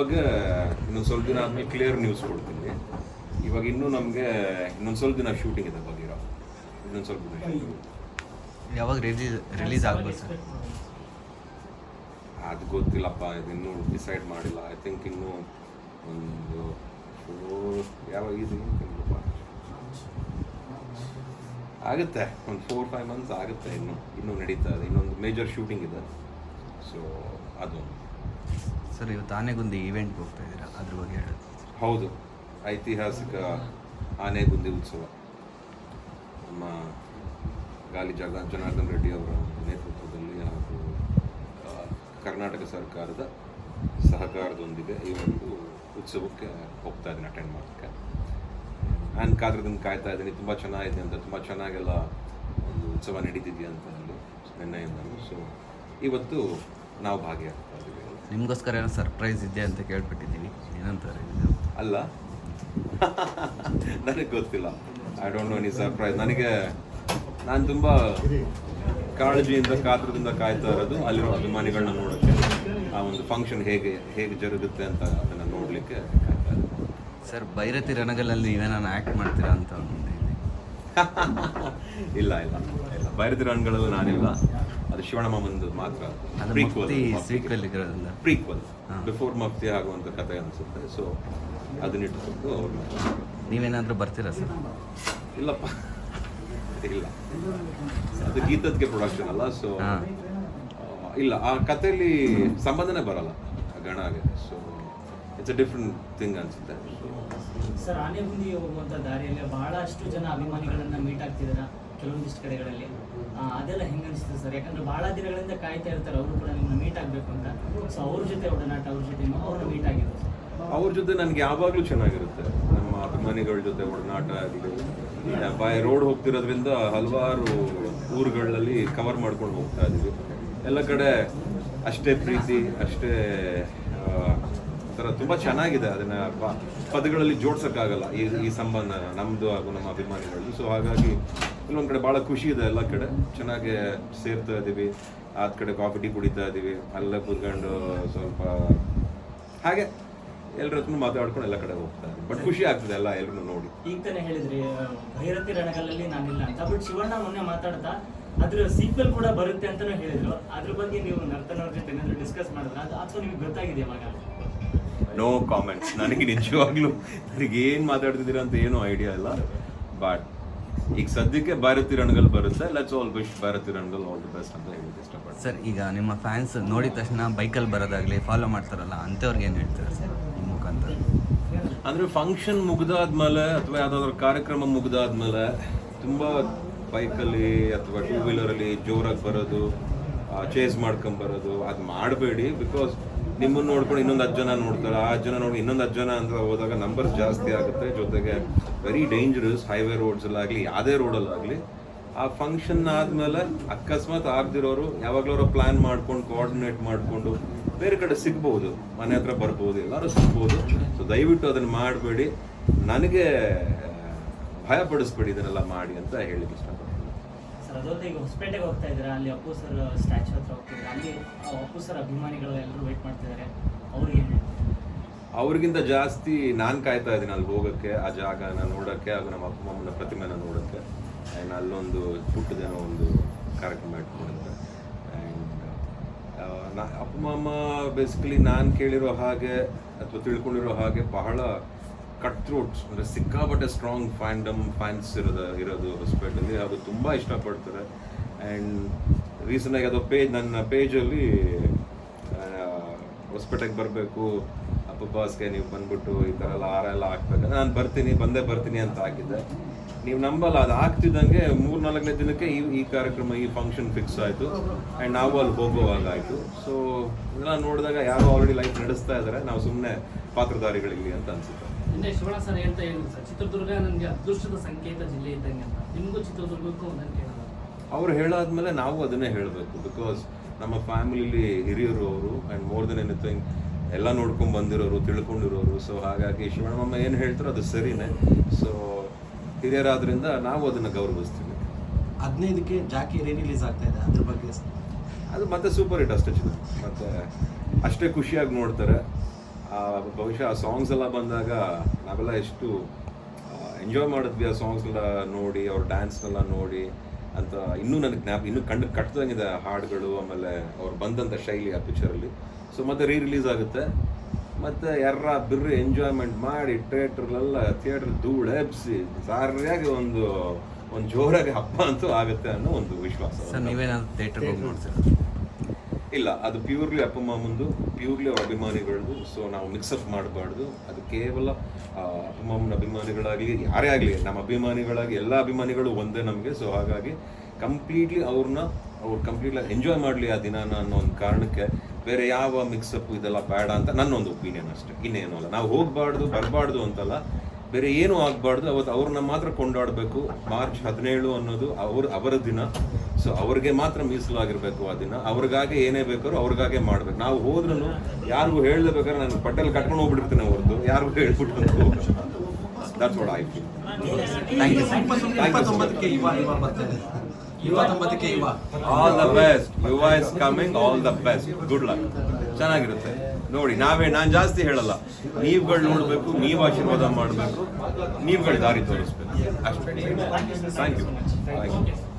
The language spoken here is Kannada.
ಬಗ್ಗೆ ಇನ್ನೊಂದು ಸ್ವಲ್ಪ ದಿನ ಆದ್ಮೇಲೆ ಕ್ಲಿಯರ್ ನ್ಯೂಸ್ ಕೊಡ್ತೀನಿ. ಇವಾಗ ಇನ್ನೂ ನಮಗೆ ಇನ್ನೊಂದು ಸ್ವಲ್ಪ ದಿನ ಶೂಟಿಂಗ್ ಇದೆ ಬಗೀರ ಇನ್ನೊಂದು ಸ್ವಲ್ಪ ದಿನ ಯಾವಾಗ ರಿಲೀಸ್ ರಿಲೀಸ್ ಆಗ್ಬೋದು ಸರ್? ಅದು ಗೊತ್ತಿಲ್ಲಪ್ಪ ಇದು ಇನ್ನೂ ಡಿಸೈಡ್ ಮಾಡಿಲ್ಲ. ಐ ಥಿಂಕ್ ಇನ್ನೂ ಒಂದು ಯಾವಾಗ ಇದು ಆಗುತ್ತೆ ಒಂದು ಫೋರ್ ಫೈವ್ ಮಂತ್ಸ್ ಆಗುತ್ತೆ ಇನ್ನು. ಇನ್ನೂ ನಡೀತಾ ಇದೆ. ಇನ್ನೊಂದು ಮೇಜರ್ ಶೂಟಿಂಗ್ ಇದೆ. ಸೊ ಅದು ಸರ್ ಇವತ್ತು ಆನೆಗುಂದಿ ಈವೆಂಟ್ಗೆ ಹೋಗ್ತಾ ಇದ್ದೀರಾ? ಅದ್ರ ಬಗ್ಗೆ ಹೇಳಿ. ಹೌದು. ಐತಿಹಾಸಿಕ ಆನೆಗುಂದಿ ಉತ್ಸವ. ನಮ್ಮ ಗಾಲಿ ಜಗ ಜನಾರ್ದನ್ ರೆಡ್ಡಿ ಅವರ ನೇತೃತ್ವದಲ್ಲಿ ಹಾಗೂ ಕರ್ನಾಟಕ ಸರ್ಕಾರದ ಸಹಕಾರದೊಂದಿಗೆ ಈ ಒಂದು ಉತ್ಸವಕ್ಕೆ ಹೋಗ್ತಾ ಇದ್ದೀನಿ ಅಟೆಂಡ್ ಮಾಡೋಕ್ಕೆ. ನಾನು ಕಾದ್ರದಿಂದ ಕಾಯ್ತಾ ಇದ್ದೀನಿ. ತುಂಬ ಚೆನ್ನಾಗಿದೆ ಅಂತ, ತುಂಬ ಚೆನ್ನಾಗೆಲ್ಲ ಒಂದು ಉತ್ಸವ ನಡೀತಿದೆಯಾ ಅಂತ ಹೇಳಿ ನಿನ್ನೆಯಿಂದ ಸೊ ಇವತ್ತು ನಾವು ಭಾಗಿಯಾಗ್ತಾ ಇದ್ದೀವಿ. ನಿಮಗೋಸ್ಕರ ಏನೋ ಸರ್ಪ್ರೈಸ್ ಇದೆ ಅಂತ ಕೇಳ್ಬಿಟ್ಟಿದ್ದೀನಿ ಏನಂತಾರೆ ಅಲ್ಲ? ನನಗೆ ಗೊತ್ತಿಲ್ಲ. I don't know any surprise ನನಗೆ ನಾನು ತುಂಬ ಕಾಳಜಿಯಿಂದ ಕಾತ್ರದಿಂದ ಕಾಯ್ತಾ ಇರೋದು ಅಲ್ಲಿರೋ ಅಭಿಮಾನಿಗಳನ್ನ ನೋಡೋಕ್ಕೆ. ಆ ಒಂದು ಫಂಕ್ಷನ್ ಹೇಗೆ ಹೇಗೆ ಜರುಗುತ್ತೆ ಅಂತ ಅದನ್ನು ನೋಡಲಿಕ್ಕೆ ಕಾಯ್ತಾ ಇದ್ದೀನಿ ಸರ್ ಭೈರತಿ ರಣಗಲಲ್ಲಿ ನೀವೇನಾನ ಆ್ಯಕ್ಟ್ ಮಾಡ್ತೀರಾ ಅಂತ ಅಂದ್ಕೊಂಡಿದ್ದೀನಿ. ಇಲ್ಲ ಇಲ್ಲ. ಇಲ್ಲ ಬೈರತಿ ರಣಗಳಲ್ಲಿ ನಾನಿಲ್ಲ. ಅದು ಶಿವಣ್ಣ ಮಾಮಂದು ಮಾತ್ರ ಇರೋದ್ರಿಂದ. ಪ್ರೀಕ್ವಲ್ ಬಿಫೋರ್ ಮಫ್ತಿ ಆಗುವಂಥ ಕಥೆ ಅನಿಸುತ್ತೆ. ಸೊ ಅದನ್ನಿಟ್ಟುಕೊಂಡು ಅವ್ರು ನೀವೇನಾದರೂ ಬರ್ತೀರಾ ಸರ್? ಇಲ್ಲಪ್ಪ. ಇಲ್ಲ. ಅದು ಗೀತದ್ಗೆ ಪ್ರೊಡಕ್ಷನ್ ಅಲ್ಲ ಸೊ ಇಲ್ಲ ಆ ಕಥೆಯಲ್ಲಿ ಸಂಬಂಧನೇ ಬರಲ್ಲ ಗಣ ಆಗಿದೆ so it's a different thing ಅನ್ಸುತ್ತೆ. ಸರ್ ಆನೆಗುಂದಿ ಹೋಗುವಂತ ದಾರಿಯಲ್ಲಿ ಬಹಳಷ್ಟು ಜನ ಅಭಿಮಾನಿಗಳನ್ನ ಮೀಟ್ ಆಗ್ತಿದಾರ? ಕೆಲವೊಂದಿಷ್ಟು ಕಡೆಗಳಲ್ಲಿ. ಅದೆಲ್ಲ ಹೆಂಗ ಅನಿಸ್ತದೆ ಸರ್? ಯಾಕಂದ್ರೆ ಬಹಳ ದಿನಗಳಿಂದ ಕಾಯ್ತಾ ಇರ್ತಾರೆ, ಅವರು ಕೂಡ ನಿಮ್ಮನ್ನ ಮೀಟ್ ಆಗ್ಬೇಕು ಅಂತ. ಸೊ ಅವ್ರ ಜೊತೆ ಒಡನಾಟ, ಅವ್ರ ಜೊತೆ ಅವ್ರನ್ನ ಮೀಟ್ ಆಗಿದ್ರು ಅವ್ರ ಜೊತೆ ನನಗೆ ಯಾವಾಗಲೂ ಚೆನ್ನಾಗಿರುತ್ತೆ. ನಮ್ಮ ಅಭಿಮಾನಿಗಳ ಜೊತೆ ಒಡನಾಟ ಆಗಲಿ ಬೈ ರೋಡ್ ಹೋಗ್ತಿರೋದ್ರಿಂದ ಹಲವಾರು ಊರುಗಳಲ್ಲಿ ಕವರ್ ಮಾಡ್ಕೊಂಡು ಹೋಗ್ತಾ ಇದೀವಿ. ಎಲ್ಲ ಕಡೆ ಅಷ್ಟೇ ಪ್ರೀತಿ, ಅಷ್ಟೇ ಒಂಥರ ತುಂಬ ಚೆನ್ನಾಗಿದೆ ಅದನ್ನ ಪದಗಳಲ್ಲಿ ಜೋಡ್ಸೋಕ್ಕಾಗಲ್ಲ ಈ ಈ ಸಂಬಂಧ ನಮ್ಮದು ಹಾಗೂ ನಮ್ಮ ಅಭಿಮಾನಿಗಳದ್ದು. ಸೊ ಹಾಗಾಗಿ ಇಲ್ಲೊಂದು ಕಡೆ ಭಾಳ ಖುಷಿ ಇದೆ ಎಲ್ಲ ಕಡೆ. ಚೆನ್ನಾಗಿ ಸೇರ್ತಾ ಇದ್ದೀವಿ ಆದ ಕಡೆ ಕಾಫಿ ಟೀ ಕುಡಿತಾ ಇದ್ದೀವಿ ಅಲ್ಲೇ ಕೂತ್ಕೊಂಡು ಸ್ವಲ್ಪ ಹಾಗೆ ಎಲ್ಲರ ಹತ್ರ ಮಾತಾಡ್ಕೊಂಡು ಎಲ್ಲ ಕಡೆ ಹೋಗ್ತಾ ಇದ್ದೀವಿ ಬಟ್ ಖುಷಿ ಆಗ್ತದೆ ಎಲ್ಲ ಎಲ್ಲರೂ ನೋಡಿ. ಈಗ ತಾನೇ ಹೇಳಿದ್ರಿ ಭೈರತಿ ರಣಗಲಲ್ಲಿ ನಾನಿಲ್ಲ ಅಂತ. ಬಟ್ ಶಿವಣ್ಣ ಮೊನ್ನೆ ಮಾತಾಡ್ತಾ ಅದ್ರ ಸೀಕ್ವೆಲ್ ಕೂಡ ಬರುತ್ತೆ ಅಂತಾನೂ ಹೇಳಿದ್ರು. ಅದ್ರ ಬಗ್ಗೆ ನೀವು ನರ್ತನ್ ಅವ್ರ ಜೊತೆ ಏನಾದ್ರು ಡಿಸ್ಕಸ್ ಮಾಡಿದ್ರ? ಅದು ಅಥವಾ ನಿಮ್ಗೆ ಗೊತ್ತಾಗಿದೆ ಇವಾಗ. ನೋ ಕಾಮೆಂಟ್ಸ್ ನನಗೆ ನಿಜವಾಗ್ಲೂ ನನಗೆ ಏನು ಮಾತಾಡ್ತಿದ್ದೀರಾ ಅಂತ ಏನೂ ಐಡಿಯಾ ಇಲ್ಲ. ಬಟ್ ಈಗ ಸದ್ಯಕ್ಕೆ ಭಾರತೀಯ ರಣಗಲ್ ಬರುತ್ತೆ ಲೆಟ್ಸ್ ಆಲ್ ಬೆಸ್ಟ್ ಭಾರತೀಯ ರಣಗಲ್ ಆಲ್ ದಿ ಬೆಸ್ಟ್ ಅಂತ ಹೇಳಿ ಇಷ್ಟಪಡ್ತೀನಿ? ಸರ್ ಈಗ ನಿಮ್ಮ ಫ್ಯಾನ್ಸ್ ನೋಡಿದ ತಕ್ಷಣ ಬೈಕಲ್ಲಿ ಬರೋದಾಗಲಿ ಫಾಲೋ ಮಾಡ್ತಾರಲ್ಲ ಅಂಥವ್ರಿಗೆ ಏನು ಹೇಳ್ತಾರೆ ಸರ್ ನಿಮ್ಮ ಮುಖಾಂತರ? ಅಂದರೆ ಫಂಕ್ಷನ್ ಮುಗ್ದಾದ್ಮೇಲೆ ಅಥವಾ ಯಾವುದಾದ್ರು ಕಾರ್ಯಕ್ರಮ ಮುಗ್ದಾದ್ಮೇಲೆ ತುಂಬ ಬೈಕಲ್ಲಿ ಅಥವಾ ಟೂ ವೀಲರಲ್ಲಿ ಜೋರಾಗಿ ಬರೋದು ಚೇಸ್ ಮಾಡ್ಕೊಂಬರೋದು ಅದು ಮಾಡಬೇಡಿ ಬಿಕಾಸ್ ನಿಮ್ಮನ್ನ ನೋಡ್ಕೊಂಡು ಇನ್ನೊಂದು ಹತ್ತು ಜನ ನೋಡ್ತಾರೆ. ಆ ಜನ ನೋಡಿ ಇನ್ನೊಂದು ಹತ್ತು ಜನ ಅಂತ ಹೋದಾಗ ನಂಬರ್ಸ್ ಜಾಸ್ತಿ ಆಗುತ್ತೆ. ಜೊತೆಗೆ ವೆರಿ ಡೇಂಜರಸ್ ಹೈವೇ ರೋಡ್ಸಲ್ಲಾಗಲಿ ಯಾವುದೇ ರೋಡಲ್ಲಾಗಲಿ ಆ ಫಂಕ್ಷನ್ ಆದ್ಮೇಲೆ ಅಕಸ್ಮಾತ್ ಆಗ್ದಿರೋರು ಯಾವಾಗ್ಲೂ ಪ್ಲಾನ್ ಮಾಡ್ಕೊಂಡು ಕೋಆರ್ಡಿನೇಟ್ ಮಾಡಿಕೊಂಡು ಬೇರೆ ಕಡೆ ಸಿಗ್ಬೋದು ಮನೆ ಹತ್ರ ಬರ್ಬೋದು, ಎಲ್ಲರೂ ಸಿಗ್ಬೋದು. ಸೊ ದಯವಿಟ್ಟು ಅದನ್ನ ಮಾಡಬೇಡಿ. ನನಗೆ ಭಯಪಡಿಸ್ಬೇಡಿ ಇದನ್ನೆಲ್ಲ ಮಾಡಿ ಅಂತ ಹೇಳಿ ಇಷ್ಟಪಡ್ತೀನಿ. ಸರ್ ಈಗ ಹೊಸಪೇಟೆಗೆ ಹೋಗ್ತಾ ಇದ್ದಾರೆ? ಅಲ್ಲಿ ಅಪ್ಪು ಸರ್ ಸ್ಟ್ಯಾಚು ಹತ್ರ ಹೋಗ್ತಿದ್ರು ಅಲ್ಲಿ ಅಪ್ಪು ಸರ್ ಅಭಿಮಾನಿಗಳು ಎಲ್ಲರೂ ವೇಟ್ ಮಾಡ್ತಿದ್ದಾರೆ ಅವ್ರಿಗೆ ಅವ್ರಿಗಿಂತ ಜಾಸ್ತಿ ನಾನು ಕಾಯ್ತಾ ಇದ್ದೀನಿ ಅಲ್ಲಿ ಹೋಗೋಕ್ಕೆ, ಆ ಜಾಗನ ನೋಡೋಕ್ಕೆ ಹಾಗೂ ನಮ್ಮ ಅಪ್ಪ ಅಮ್ಮನ ಪ್ರತಿಮೆನ ನೋಡೋಕ್ಕೆ. ಆ್ಯಂಡ್ ಅಲ್ಲೊಂದು ಪುಟ್ಟದೇನೋ ಒಂದು ಕಾರ್ಯಕ್ರಮ ಇಟ್ಕೊಂಡಿದ್ದೆ ಆ್ಯಂಡ್ ಅಪ್ಪ ಅಮ್ಮ ಬೇಸಿಕಲಿ ನಾನು ಕೇಳಿರೋ ಹಾಗೆ ಅಥವಾ ತಿಳ್ಕೊಂಡಿರೋ ಹಾಗೆ ಬಹಳ ಕಟ್ ಥ್ರೋಟ್ಸ್ ಅಂದರೆ ಸಿಕ್ಕಾಪಟ್ಟೆ ಸ್ಟ್ರಾಂಗ್ ಫ್ಯಾಂಡಮ್ ಫ್ಯಾನ್ಸ್ ಇರೋದು ಇರೋದು ಹೊಸಪೇಟೆಯಲ್ಲಿ ಅದು ತುಂಬ ಇಷ್ಟಪಡ್ತಾರೆ. ಆ್ಯಂಡ್ ರೀಸೆಂಟಾಗಿ ಅದು ಪೇಜ್ ನನ್ನ ಪೇಜಲ್ಲಿ ಹೊಸಪೇಟೆಗೆ ಬರಬೇಕು, ಅಪ್ಪ ಬಾಸ್ಗೆ ನೀವು ಬಂದ್ಬಿಟ್ಟು ಈ ಥರ ಎಲ್ಲ ಹಾರ ಎಲ್ಲ ಹಾಕ್ಬೇಕು. ನಾನು ಬರ್ತೀನಿ, ಬಂದೇ ಬರ್ತೀನಿ ಅಂತ ಹಾಕಿದ್ದೆ. ನೀವು ನಂಬಲ್ಲ, ಅದು ಆಗ್ತಿದ್ದಂಗೆ ಮೂರು ನಾಲ್ಕನೇ ದಿನಕ್ಕೆ ಈ ಈ ಕಾರ್ಯಕ್ರಮ, ಈ ಫಂಕ್ಷನ್ ಫಿಕ್ಸ್ ಆಯಿತು. ಆ್ಯಂಡ್ ನಾವು ಅಲ್ಲಿ ಹೋಗುವಾಗ ಆಯಿತು. ಸೊ ಇದೆಲ್ಲ ನೋಡಿದಾಗ ಯಾರೋ ಆಲ್ರೆಡಿ ಲೈಫ್ ನಡೆಸ್ತಾ ಇದ್ದಾರೆ ನಾವು ಸುಮ್ಮನೆ ಪಾತ್ರಧಾರಿಗಳಿಲ್ಲಿ ಅಂತ ಅನ್ಸುತ್ತೆ. ನಿನ್ನೆ ಶಿವಣ ಸರ್ ಹೇಳ್ತಾ ಏನು ಸರ್ ಚಿತ್ರದುರ್ಗ ನನಗೆ ಅದೃಷ್ಟದ ಸಂಕೇತ ಜಿಲ್ಲೆ ಇದ್ದಂಗೆ ಅಂತ. ನಿಮಗೂ ಚಿತ್ರದುರ್ಗಕ್ಕೂ ಒಂದನ್ನು ಕೇಳೋದು ಅವ್ರು ಹೇಳಾದ್ಮೇಲೆ ನಾವು ಅದನ್ನೇ ಹೇಳಬೇಕು. ಬಿಕಾಸ್ ನಮ್ಮ ಫ್ಯಾಮಿಲಿಲಿ ಹಿರಿಯರು ಅವರು ಆ್ಯಂಡ್ ಮೋರ್ ದೆನ್ ಎನಿಥಿಂಗ್ ಎಲ್ಲ ನೋಡ್ಕೊಂಡು ಬಂದಿರೋರು ತಿಳ್ಕೊಂಡಿರೋರು. ಸೊ ಹಾಗಾಗಿ ಶಿವಣ್ಣಮ್ಮ ಏನು ಹೇಳ್ತಾರೋ ಅದು ಸರಿನೇ. ಸೊ ಹಿರಿಯರಾದ್ರಿಂದ ನಾವು ಅದನ್ನು ಗೌರವಿಸ್ತೀವಿ. ಹದಿನೈದಕ್ಕೆ ಜಾಕಿ ರೀ ರಿಲೀಸ್ ಆಗ್ತಾ ಇದೆ ಅದ್ರ ಬಗ್ಗೆ ಅದು ಮತ್ತೆ ಸೂಪರ್ ಹಿಟ್ ಅಷ್ಟೇ ಚಿತ್ರ. ಮತ್ತೆ ಅಷ್ಟೇ ಖುಷಿಯಾಗಿ ನೋಡ್ತಾರೆ. ಬಹುಶಃ ಆ ಸಾಂಗ್ಸ್ ಎಲ್ಲ ಬಂದಾಗ ನಾವೆಲ್ಲ ಎಷ್ಟು ಎಂಜಾಯ್ ಮಾಡಿದ್ವಿ ಆ ಸಾಂಗ್ಸ್ ಎಲ್ಲ ನೋಡಿ ಅವ್ರ ಡ್ಯಾನ್ಸ್ ಎಲ್ಲ ನೋಡಿ ಅಂತ ಇನ್ನೂ ನನಗೆ ಜ್ಞಾಪ ಇನ್ನೂ ಕಣ್ಣು ಕಟ್ಟದಂಗಿದೆ ಆ ಹಾಡುಗಳು ಆಮೇಲೆ ಅವ್ರು ಬಂದಂಥ ಶೈಲಿ ಆ ಪಿಕ್ಚರಲ್ಲಿ ಸೊ ಮತ್ತೆ ರೀ ರಿಲೀಸ್ ಆಗುತ್ತೆ. ಮತ್ತೆ ಎರ್ರ ಬಿರ್ರಿ ಎಂಜಾಯ್ಮೆಂಟ್ ಮಾಡಿ ಥಿಯೇಟ್ರಲ್ಲೆಲ್ಲ ಥಿಯೇಟ್ರ್ ಧೂಳು ಎಬ್ಸಿ ಸರಿಯಾಗಿ ಒಂದು ಒಂದು ಜೋರಾಗಿ ಹಬ್ಬ ಅಂತೂ ಆಗುತ್ತೆ ಅನ್ನೋ ಒಂದು ವಿಶ್ವಾಸ. ಸರ್ ನೀವೇನಾದ್ರು ಥಿಯೇಟ್ರಿಗೆ ಹೋಗಿ ನೋಡ್ತೀರಾ? ಇಲ್ಲ, ಅದು ಪ್ಯೂರ್ಲಿ ಅಪ್ಪ ಮಾಮಂದು ಪ್ಯೂರ್ಲಿ ಅವ್ರ ಅಭಿಮಾನಿಗಳದ್ದು ಸೊ ನಾವು ಮಿಕ್ಸಪ್ ಮಾಡಬಾರ್ದು. ಅದು ಕೇವಲ ಅಪ್ಪ ಮಾಮನ ಅಭಿಮಾನಿಗಳಾಗಲಿ, ಯಾರೇ ಆಗಲಿ, ನಮ್ಮ ಅಭಿಮಾನಿಗಳಾಗಿ ಎಲ್ಲ ಅಭಿಮಾನಿಗಳು ಒಂದೇ ನಮಗೆ. ಸೊ ಹಾಗಾಗಿ ಕಂಪ್ಲೀಟ್ಲಿ ಅವ್ರನ್ನ, ಅವ್ರು ಕಂಪ್ಲೀಟ್ಲಿ ಎಂಜಾಯ್ ಮಾಡಲಿ ಆ ದಿನಾನ ಅನ್ನೋ ಒಂದು ಕಾರಣಕ್ಕೆ ಬೇರೆ ಯಾವ ಮಿಕ್ಸಪ್ ಇದೆಲ್ಲ ಬೇಡ ಅಂತ ನನ್ನ ಒಂದು ಒಪಿನಿಯನ್ ಅಷ್ಟೇ. ಇನ್ನೇನು ಅಲ್ಲ. ನಾವು ಹೋಗಬಾರ್ದು, ಬರಬಾರ್ದು ಅಂತಲ್ಲ. ಬೇರೆ ಏನೂ ಆಗಬಾರ್ದು ಅವತ್ತು ಅವ್ರನ್ನ ಮಾತ್ರ ಕೊಂಡಾಡಬೇಕು. ಮಾರ್ಚ್ ಹದಿನೇಳು ಅನ್ನೋದು ಅವ್ರ ಅವರ ದಿನ. ಸೊ ಅವ್ರಿಗೆ ಮಾತ್ರ ಮೀಸಲಾಗಿರ್ಬೇಕು ಆ ದಿನ. ಅವ್ರಿಗಾಗೆ ಏನೇ ಬೇಕಾದ್ರೂ ಅವ್ರಿಗಾಗೆ ಮಾಡ್ಬೇಕು. ನಾವು ಹೋದ್ರೂ ಯಾರಿಗೂ ಹೇಳಬೇಕಾದ್ರೆ ನಾನು ಪಟ್ಟೆಲ್ ಕಟ್ಕೊಂಡು ಹೋಗ್ಬಿಡ್ತೇನೆ ಅವ್ರದ್ದು. ಯಾರಿಗೂ ಹೇಳ್ಬಿಟ್ಟು ದಟ್ಸ್ ವಾಟ್ ಆಯ್ತು all the best Yuva is coming all the best good luck ಚೆನ್ನಾಗಿರುತ್ತೆ. ನೋಡಿ, ನಾವೇ, ನಾನು ಜಾಸ್ತಿ ಹೇಳಲ್ಲ. ನೀವುಗಳು ನೋಡಬೇಕು, ನೀವು ಆಶೀರ್ವಾದ ಮಾಡಬೇಕು, ನೀವುಗಳು ದಾರಿ ತೋರಿಸ್ಬೇಕು. ಅಷ್ಟೇ. Thank you